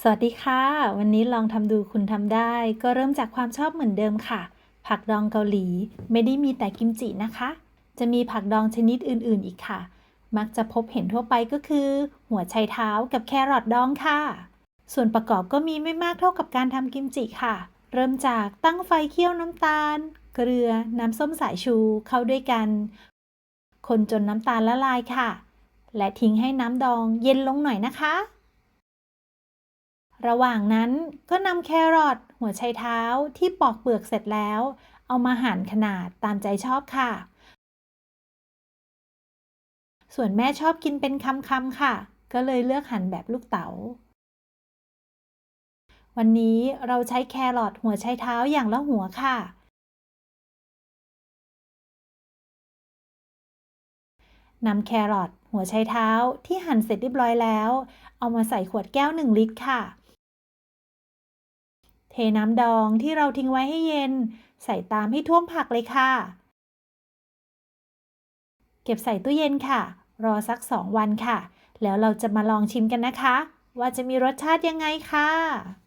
สวัสดีค่ะ วันนี้ลองทำดูคุณทำได้ ก็เริ่มจากความชอบเหมือนเดิมค่ะ ผักดองเกาหลี ไม่ได้มีแต่กิมจินะคะ จะมีผักดองชนิดอื่นๆอีกค่ะ มักจะพบเห็นทั่วไปก็คือ หัวไชเท้ากับแครอทดองค่ะ ส่วนประกอบก็มีไม่มากเท่ากับการทำกิมจิค่ะ เริ่มจากตั้งไฟเคี่ยวน้ำตาล เกลือ น้ำส้มสายชูเข้าด้วยกัน คนจนน้ำตาลละลายค่ะ และทิ้งให้น้ำดองเย็นลงหน่อยนะคะ ระหว่างนั้นก็นำแครอทหัวไชเท้าที่ปอกเปลือกเสร็จแล้ว เอามาหั่นขนาดตามใจชอบค่ะ ส่วนแม่ชอบกินเป็นคำๆค่ะ ก็เลยเลือกหั่นแบบลูกเต๋า วันนี้เราใช้แครอทหัวไชเท้าอย่างละหัวค่ะนำแครอทหัวไชเท้าที่หั่นเสร็จเรียบร้อยแล้ว เอามาใส่ขวดแก้ว 1 ลิตรค่ะ เทน้ำดองที่เราทิ้งไว้ให้เย็น ใส่ตามให้ท่วมผักเลยค่ะ เก็บใส่ตู้เย็นค่ะ รอสัก 2 วันค่ะ แล้วเราจะมาลองชิมกันนะคะ ว่าจะมีรสชาติยังไงค่ะ